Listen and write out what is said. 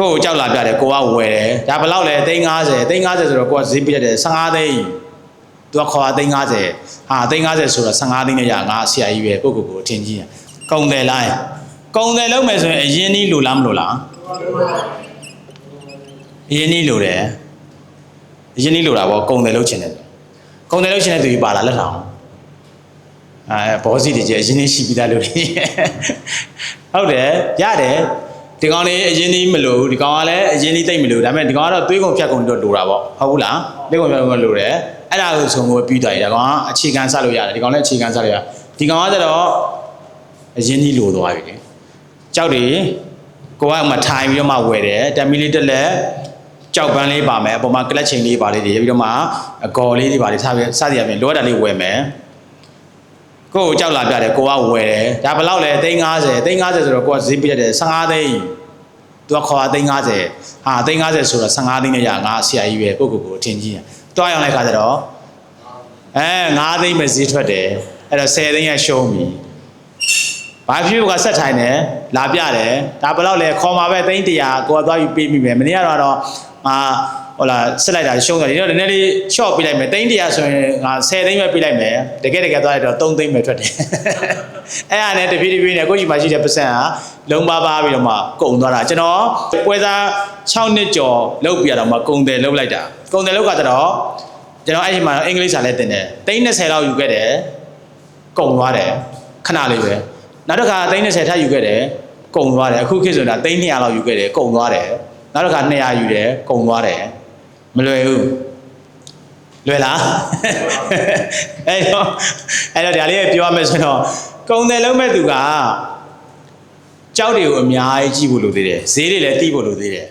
ကိုကိုကြောက်လာပြတယ်ကိုကဝယ်တယ်ဒါဘယ်လောက်လဲ350 350ဆိုတော့ကိုကဈေးပြရတယ်15သိန်းသူကခေါ်တာ350ဟာ350ဆိုတော့15သိန်းနဲ့ရငါဆရာကြီးပဲကိုကိုကိုအထင်ကြီးတယ်ကုံတယ်လားကုံတယ်လုံးမယ်ဆိုရင်အရင်နီးလိုလားမလိုလားအရင်နီးလိုတယ်အရင်နီးလိုတာပေါ့ကုံတယ်လုံးချင်တယ်ကုံတယ်လုံးချင်တဲ့သူကြီးပါလာလက်ထောင်အဲဘောစီတွေကျအရင်နီးရှိပြီးသားလို့ဟုတ်တယ်ရတယ် ဒီကောင်လေးအရင်နီးမလို့ဒီကောင်ကလည်းအရင်နီးတိတ်မလို့ဒါပေမဲ့ဒီကောင်ကတော့သွေးကုန်ဖြတ်ကုန်တော့လိုတာပေါ့ဟုတ်ဘူးလားသွေးကုန်ဖြတ်ကုန်လိုတယ်အဲ့ဒါကိုဆိုငိုပြီးသွားပြီဒါကောင်ကအခြေခံဆက်လို့ရတယ်ဒီကောင်လည်းအခြေခံဆက်လို့ရဒီကောင်ကကျတော့အရင်နီးလိုသွားပြီလေကြောက်တယ်ကိုကမှထိုင်ပြီးတော့မှဝယ်တယ်တမီလေးတက်လက်ကြောက်ပန်းလေးပါမယ်အပေါ်မှာကလတ်ချိန်လေးပါလေးတွေပြီးတော့မှအကော်လေးတွေပါလေးထားပြီးစသည်အပြင်လောတာလေးဝယ်မယ် ကိုကိုကြောက်လာပြတယ်ကိုကဝယ်တယ်ဒါဘယ်လောက်လဲ350 350ဆိုတော့ကိုကဈေးပြရတယ်15သိန်းသူကခေါ်တာ350ဟာ350ဆိုတော့15သိန်းနဲ့ရငါဆရာကြီးပဲကိုကိုကိုအထင်ကြီးတယ်တွားရောက်လိုက်ခါကျတော့အဲ9သိန်းပဲဈေးထွက်တယ်အဲ့တော့10သိန်းရရှုံးပြီဘာဖြစ်လို့ကဆက်ထိုင်တယ်လာပြတယ်ဒါဘယ်လောက်လဲခေါ်มาပဲသိန်း100ကိုကသွားပြီးပေးမိမယ်မနေ့ကတော့တော့အာ ဟိုလာဆက်လိုက်တာရှုံးတယ်ဒီတော့နည်းနည်းလေး short ပေးလိုက်မယ်သိန်း100ဆိုရင်ငါ10သိန်းပဲပေးလိုက်မယ်တကယ်တကယ်သွားရတော့3သိန်းပဲထွက်တယ်အဲ့ဒါနဲ့တဖြည်းဖြည်းနဲ့ကိုကြီးမှာရှိတဲ့ပတ်စံကလုံးပါပါပြီးတော့မှကုန်သွားတာကျွန်တော်ပွဲစား6နှစ်ကျော်လောက်ပြရတော့မှကုန်တယ်လောက်လိုက်တာကုန်တယ်လောက်ကကျတော့ကျွန်တော်အဲ့ဒီမှာအင်္ဂလိပ်စာလည်းတင်တယ်သိန်း20လောက်ယူခဲ့တယ်ကုန်သွားတယ်ခဏလေးပဲနောက်တစ်ခါသိန်း20ထပ်ယူခဲ့တယ်ကုန်သွားတယ်အခုခေတ်ဆိုတာသိန်း200လောက်ယူခဲ့တယ်ကုန်သွားတယ်နောက်တစ်ခါ200ယူတယ်ကုန်သွားတယ် မလွယ်ဘူးလွယ်လားအဲ့တော့အဲ့တော့ဒါလေးပြောရမယ်ဆိုတော့ကုန်တယ်လုံးမဲ့သူကကြောက်တွေကိုအများကြီးကြည့်ဖို့လိုသေးတယ်ဈေးတွေလည်းတိဖို့လိုသေးတယ်